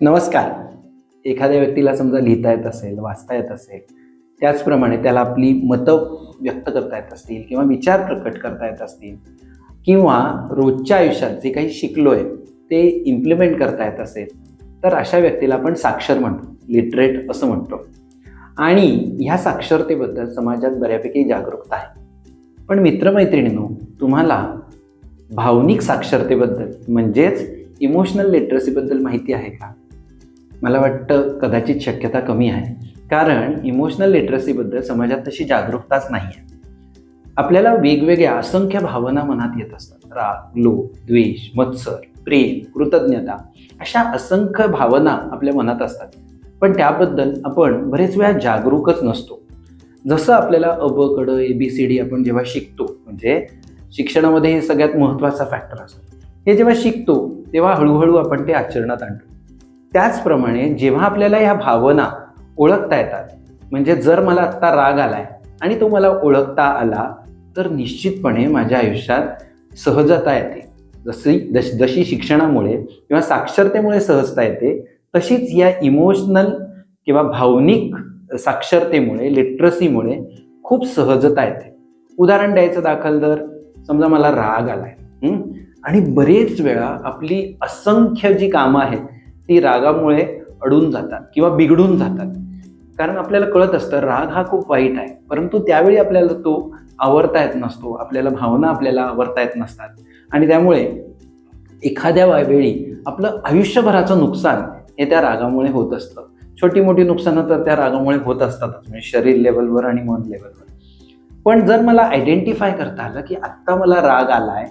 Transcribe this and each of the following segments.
नमस्कार. एखाद्या व्यक्तीला समजा लिहिता येत असेल वाचता येत असेल त्याचप्रमाणे त्याला आपली मतं व्यक्त करता येत असतील किंवा विचार प्रकट करता येत असतील किंवा रोजच्या आयुष्यात जे काही शिकलो आहे ते इम्प्लिमेंट करता येत असेल तर अशा व्यक्तीला आपण साक्षर म्हणतो लिटरेट असं म्हणतो. आणि ह्या साक्षरतेबद्दल समाजात बऱ्यापैकी जागरूकता आहे. पण मित्रमैत्रिणींनो तुम्हाला भावनिक साक्षरतेबद्दल म्हणजेच इमोशनल लिटरसीबद्दल माहिती आहे का? मला वाटतं कदाचित शक्यता कमी आहे. कारण इमोशनल लिटरसीबद्दल समाजात तशी जागरूकताच नाही आहे आपल्याला वेगवेगळ्या असंख्य भावना मनात येत असतात. राग लोभ द्वेष मत्सर प्रेम कृतज्ञता अशा असंख्य भावना आपल्या मनात असतात. पण त्याबद्दल आपण बरेच वेळा जागरूकच नसतो. जसं आपल्याला अ ए बी सी डी आपण जेव्हा शिकतो म्हणजे शिक्षणामध्ये हे सगळ्यात महत्त्वाचा फॅक्टर असतो. हे जेव्हा शिकतो तेव्हा हळूहळू आपण ते आचरणात आणतो. त्याचप्रमाणे जेव्हा आपल्याला ह्या भावना ओळखता येतात म्हणजे जर मला आत्ता राग आलाय आणि तो मला ओळखता आला तर निश्चितपणे माझ्या आयुष्यात सहजता येते. जशी जश जशी शिक्षणामुळे किंवा साक्षरतेमुळे सहजता येते तशीच या इमोशनल किंवा भावनिक साक्षरतेमुळे लिटरसीमुळे खूप सहजता येते. उदाहरण द्यायचं दाखल तर समजा मला राग आलाय आणि बरेच वेळा आपली असंख्य जी कामं आहेत ती रागामुळे अडून जातात किंवा बिघडून जातात. कारण आपल्याला कळत असतं राग हा खूप वाईट आहे. परंतु त्यावेळी आपल्याला तो आवरता येत नसतो. आपल्याला भावना आपल्याला आवरता येत नसतात. आणि त्यामुळे एखाद्या वेळी आपलं आयुष्यभराचं नुकसान हे त्या रागामुळे होत असतं. छोटी मोठी नुकसानं तर त्या रागामुळे होत असतातच म्हणजे शरीर लेवलवर आणि मन लेवलवर पण जर मला आयडेंटिफाय करता आलं की आत्ता मला राग आला आहे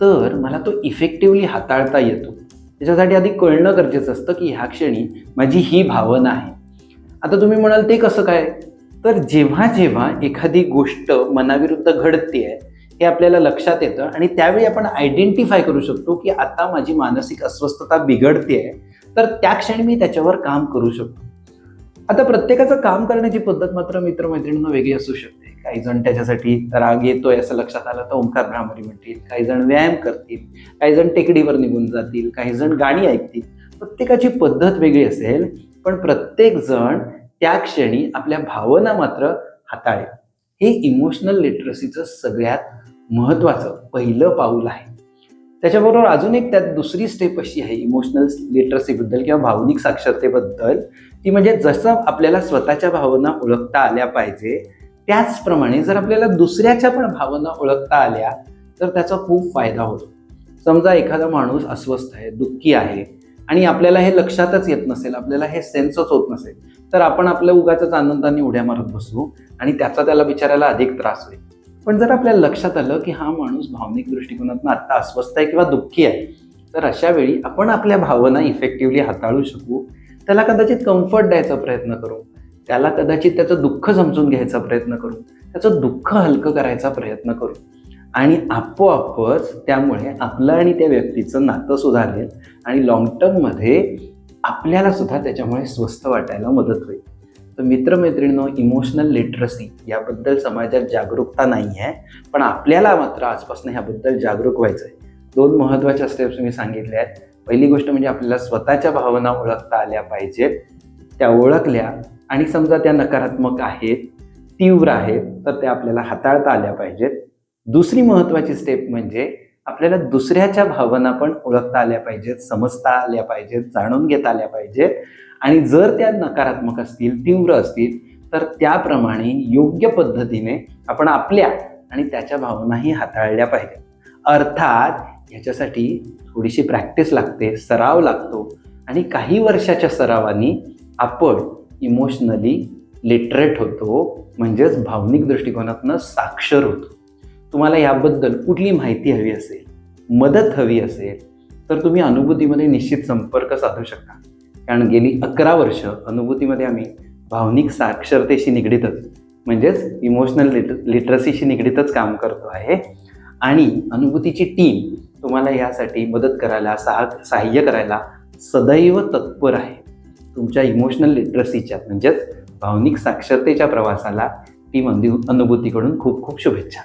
तर मला तो इफेक्टिव्हली हाताळता येतो. त्याच्यासाठी आधी कळणं गरजेचं असतं की ह्या क्षणी माझी ही भावना आहे. आता तुम्ही म्हणाल ते कसं काय? तर जेव्हा जेव्हा एखादी गोष्ट मनाविरुद्ध घडते आहे हे आपल्याला लक्षात येतं आणि त्यावेळी आपण आयडेंटिफाय करू शकतो की आता माझी मानसिक अस्वस्थता बिघडते आहे तर त्या क्षणी मी त्याच्यावर काम करू शकतो. आता प्रत्येकाचं काम करण्याची पद्धत मात्र मित्रमैत्रिणींना वेगळी असू शकते. काही जण त्याच्यासाठी राग येतोय असं लक्षात आलं तर ओंकार भ्रामरी म्हणतील काही जण व्यायाम करतील काही जण टेकडीवर निघून जातील काही जण गाणी ऐकतील. प्रत्येकाची पद्धत वेगळी असेल पण प्रत्येक जण त्या क्षणी आपल्या भावना मात्र हाताळेल. हे इमोशनल लिटरसीचं सगळ्यात महत्त्वाचं पहिलं पाऊल आहे. त्याच्याबरोबर अजून एक त्यात दुसरी स्टेप अशी आहे इमोशनल लिटरसीबद्दल किंवा भावनिक साक्षरतेबद्दल. ती म्हणजे जसं आपल्याला स्वतःच्या भावना ओळखता आल्या पाहिजे त्याचप्रमाणे जर आपल्याला दुसऱ्याच्या पण भावना ओळखता आल्या तर त्याचा खूप फायदा होतो. समजा एखादा माणूस अस्वस्थ आहे दुःखी आहे आणि आपल्याला हे लक्षातच येत नसेल आपल्याला हे सेन्सच होत नसेल तर आपण आपल्या उगाच आनंदाने उड्या मारत बसू आणि त्याचा त्याला विचारायला अधिक त्रास होईल. पण जर आपल्याला लक्षात आलं की हा माणूस भावनिक दृष्टिकोनातून आत्ता अस्वस्थ आहे किंवा दुःखी आहे तर अशा वेळी आपण आपल्या भावना इफेक्टिव्हली हाताळू शकू. त्याला कदाचित कम्फर्ट द्यायचा प्रयत्न करू. त्याला कदाचित त्याचं दुःख समजून घ्यायचा प्रयत्न करू त्याचं दुःख हलकं करायचा प्रयत्न करू. आणि आपोआपच त्यामुळे आपलं आणि त्या व्यक्तीचं नातं सुधारेल आणि लॉंग टर्ममध्ये आपल्याला सुद्धा त्याच्यामुळे स्वस्त वाटायला मदत होईल. तर मित्रमैत्रिणींनो इमोशनल लिटरसी याबद्दल समाजात जागरूकता नाही आहे पण आपल्याला मात्र आजपासून ह्याबद्दल जागरूक व्हायचं आहे दोन महत्त्वाच्या स्टेप्स मी सांगितल्या आहेत. पहिली गोष्ट म्हणजे आपल्याला स्वतःच्या भावना ओळखता आल्या पाहिजेत. त्या ओळखल्या आणि समजा त्या नकारात्मक आहेत तीव्र आहेत तर त्या आपल्याला हाताळता आल्या पाहिजेत. दुसरी महत्त्वाची स्टेप म्हणजे आपल्याला दुसऱ्याच्या भावना पण ओळखता आल्या पाहिजेत समजता आल्या पाहिजेत जाणून घेता आल्या पाहिजेत. आणि जर त्या नकारात्मक असतील तीव्र असतील तर त्याप्रमाणे योग्य पद्धतीने आपण आपल्या आणि त्याच्या भावनाही हाताळल्या पाहिजेत. अर्थात याच्यासाठी थोडीशी प्रॅक्टिस लागते सराव लागतो. आणि काही वर्षाच्या सरावानी आपण इमोशनली लिटरेट होतो म्हणजेच भावनिक दृष्टिकोनातनं साक्षर होतो. तुम्हाला याबद्दल कुठली माहिती हवी असेल मदत हवी असेल तर तुम्ही अनुभूतीमध्ये निश्चित संपर्क साधू शकता. कारण गेली अकरा वर्ष अनुभूतीमध्ये आम्ही भावनिक साक्षरतेशी निगडीतच म्हणजेच इमोशनल लिट लिटरसीशी निगडीतच काम करतो आहे. आणि अनुभूतीची टीम तुम्हाला यासाठी मदत करायला सहा सहाय्य करायला सदैव तत्पर आहे. तुमच्या इमोशनल लिटरसीच्या म्हणजेच भावनिक साक्षरतेच्या प्रवासाला टीम अनुभूतीकडून खूप खूप शुभेच्छा.